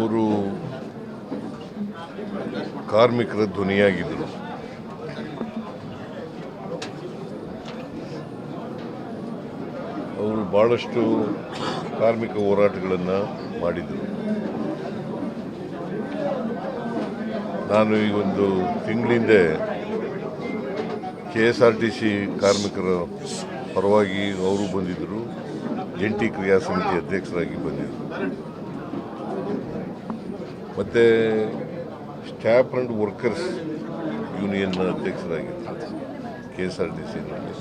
ಅವರು ಕಾರ್ಮಿಕರ ಧ್ವನಿಯಾಗಿದ್ದರು ಅವರು ಭಾಳಷ್ಟು ಕಾರ್ಮಿಕ ಹೋರಾಟಗಳನ್ನು ಮಾಡಿದರು. ನಾನು ಈ ಒಂದು ತಿಂಗಳಿಂದ K S R T C ಕಾರ್ಮಿಕರ ಪರವಾಗಿ ಅವರು ಬಂದಿದ್ದರು ಜಂಟಿ ಕ್ರಿಯಾ ಸಮಿತಿ ಅಧ್ಯಕ್ಷರಾಗಿ ಬಂದಿದ್ದರು ಮತ್ತು ಸ್ಟಾಫ್ ಆ್ಯಂಡ್ ವರ್ಕರ್ಸ್ ಯೂನಿಯನ್ ಅಧ್ಯಕ್ಷರಾಗಿದ್ದರು. ಕೆ ಎಸ್ ಆರ್ ಟಿ ಸಿನಲ್ಲಿ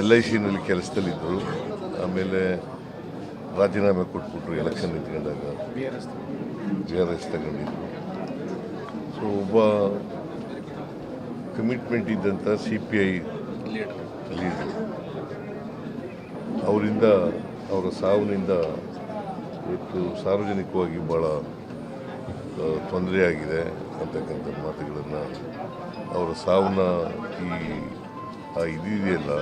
ಎಲ್ ಐ ಸಿನಲ್ಲಿ ಕೆಲಸದಲ್ಲಿದ್ದರು. ಆಮೇಲೆ ರಾಜೀನಾಮೆ ಕೊಟ್ಬಿಟ್ರು ಎಲೆಕ್ಷನ್ ನಿಂತ್ಕೊಂಡಾಗ ಜಿ ಆರ್ ಎಸ್ ತಗೊಂಡಿದ್ರು. ಸೊ ಒಬ್ಬ ಕಮಿಟ್ಮೆಂಟ್ ಇದ್ದಂಥ ಸಿ ಪಿ ಐ ಲೀಡರ್ ಅವರಿಂದ, ಅವರ ಸಾವಿನಿಂದ ಇವತ್ತು ಸಾರ್ವಜನಿಕವಾಗಿ ಭಾಳ ತೊಂದರೆ ಆಗಿದೆ ಅಂತಕ್ಕಂಥ ಮಾತುಗಳನ್ನು ಅವರ ಸಾವನ್ನ ಈ ಆ ಇದಿದೆಯಲ್ಲ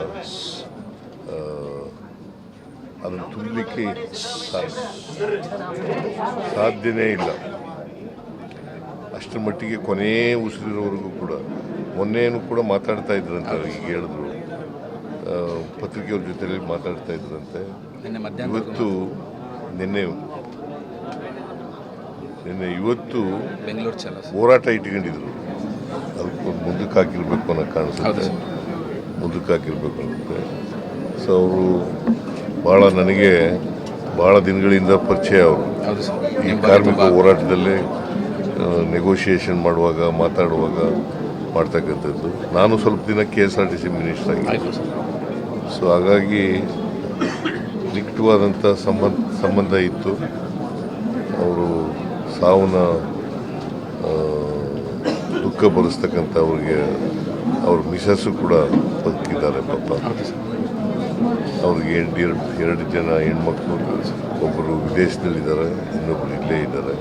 ಆ, ಅದನ್ನು ತುಂಬಲಿಕ್ಕೆ ಸಾಧ್ಯವೇ ಸಾಧ್ಯನೇ ಇಲ್ಲ. ಅಷ್ಟರ ಮಟ್ಟಿಗೆ ಕೊನೆಯ ಉಸಿರಿರೋವರೆಗೂ ಕೂಡ ಮೊನ್ನೆಯೂ ಕೂಡ ಮಾತಾಡ್ತಾ ಇದ್ರಂತೆ ಈಗ ಹೇಳಿದ್ರು. ಪತ್ರಿಕೆಯವ್ರ ಜೊತೆಯಲ್ಲಿ ಮಾತಾಡ್ತಾ ಇದ್ರಂತೆ. ಇವತ್ತು ನಿನ್ನೆ ನಿನ್ನೆ ಇವತ್ತು ಬೆಂಗಳೂರು ಚಲೋ ಹೋರಾಟ ಇಟ್ಕೊಂಡಿದ್ರು. ಅದಕ್ಕೊಂದು ಮುಂದಕ್ಕೆ ಹಾಕಿರ್ಬೇಕು ಅನ್ನೋ ಕಾಣಿಸುತ್ತೆ. ಮುಂದಕ್ಕೆ ಹಾಕಿರ್ಬೇಕು ಅನ್ನುತ್ತೆ. ಸೊ ಅವರು ಭಾಳ ನನಗೆ ಭಾಳ ದಿನಗಳಿಂದ ಪರಿಚಯ ಅವರು. ಈ ಕಾರ್ಮಿಕ ಹೋರಾಟದಲ್ಲಿ ನೆಗೋಷಿಯೇಷನ್ ಮಾಡುವಾಗ ಮಾತಾಡುವಾಗ ಮಾಡ್ತಕ್ಕಂಥದ್ದು. ನಾನು ಸ್ವಲ್ಪ ದಿನ K S R T C minister ಆಗಿ ಸೊ ಹಾಗಾಗಿ ನಿಕಟವಾದಂಥ ಸಂಬಂಧ ಸಂಬಂಧ ಇತ್ತು. ಅವರು ಸಾವನ್ನ ದುಃಖ ಭರಿಸ್ತಕ್ಕಂಥ ಅವ್ರಿಗೆ ಅವ್ರ ಮಿಸಸ್ಸು ಕೂಡ ಬದುಕಿದ್ದಾರೆ ಪಾಪ. ಅವ್ರಿಗೆ ಎರಡು ಎರಡು ಎರಡು ಜನ ಹೆಣ್ಮಕ್ಳು ಒಬ್ಬರು ವಿದೇಶದಲ್ಲಿದ್ದಾರೆ ಇನ್ನೊಬ್ಬರು ಇಲ್ಲೇ ಇದ್ದಾರೆ.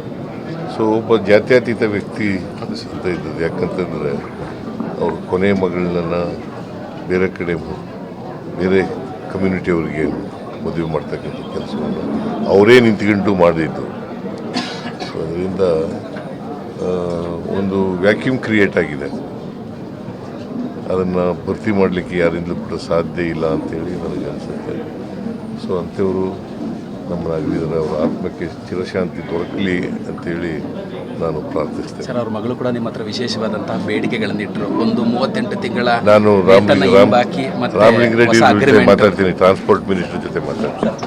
ಸೊ ಒಬ್ಬ ಜಾತ್ಯತೀತ ವ್ಯಕ್ತಿ ಅಂತ ಇದ್ದದ್ದು. ಯಾಕಂತಂದರೆ ಅವ್ರ ಕೊನೆ ಮಗಳನ್ನ ಬೇರೆ ಕಡೆ ಬೇರೆ ಕಮ್ಯುನಿಟಿಯವರಿಗೆ ಮದುವೆ ಮಾಡ್ತಕ್ಕಂಥ ಕೆಲಸವನ್ನು ಅವರೇ ನಿಂತ್ಕೊಂಡು ಮಾಡಿದ್ದು. ಅದರಿಂದ ಒಂದು ವ್ಯಾಕ್ಯೂಮ್ ಕ್ರಿಯೇಟ್ ಆಗಿದೆ. ಅದನ್ನು ಭರ್ತಿ ಮಾಡಲಿಕ್ಕೆ ಯಾರಿಂದಲೂ ಕೂಡ ಸಾಧ್ಯ ಇಲ್ಲ ಅಂತೇಳಿ ನನಗೆ ಅನಿಸುತ್ತೆ. ಸೊ ಅಂಥವರು ನಮ್ಮ ನಮ್ಮನ್ನಾಗಲಿದ್ದಾರೆ ಅವರ ಆತ್ಮಕ್ಕೆ ಚಿರಶಾಂತಿ ದೊರಕಲಿ ಅಂತೇಳಿ ನಾನು ಪ್ರಾರ್ಥಿಸ್ತೇನೆ. ಸರ್ ಅವ್ರ ಮಗಳು ಕೂಡ ನಿಮ್ಮ ಹತ್ರ ವಿಶೇಷವಾದಂತಹ ಬೇಡಿಕೆಗಳನ್ನು ಇಟ್ಟರು ಒಂದು ಮೂವತ್ತೆಂಟು ತಿಂಗಳ ನಾನು ರಾಮಲಿಂಗ ರಾಮ್ ಹಿಂಬಾಕಿ ಮತ್ತೆ ರಾಮಲಿಂಗ ರೆಡ್ಡಿ ಮಾತಾಡ್ತೀನಿ. ಟ್ರಾನ್ಸ್ಪೋರ್ಟ್ ಮಿನಿಸ್ಟರ್ ಜೊತೆ ಮಾತಾಡ್ತೀನಿ.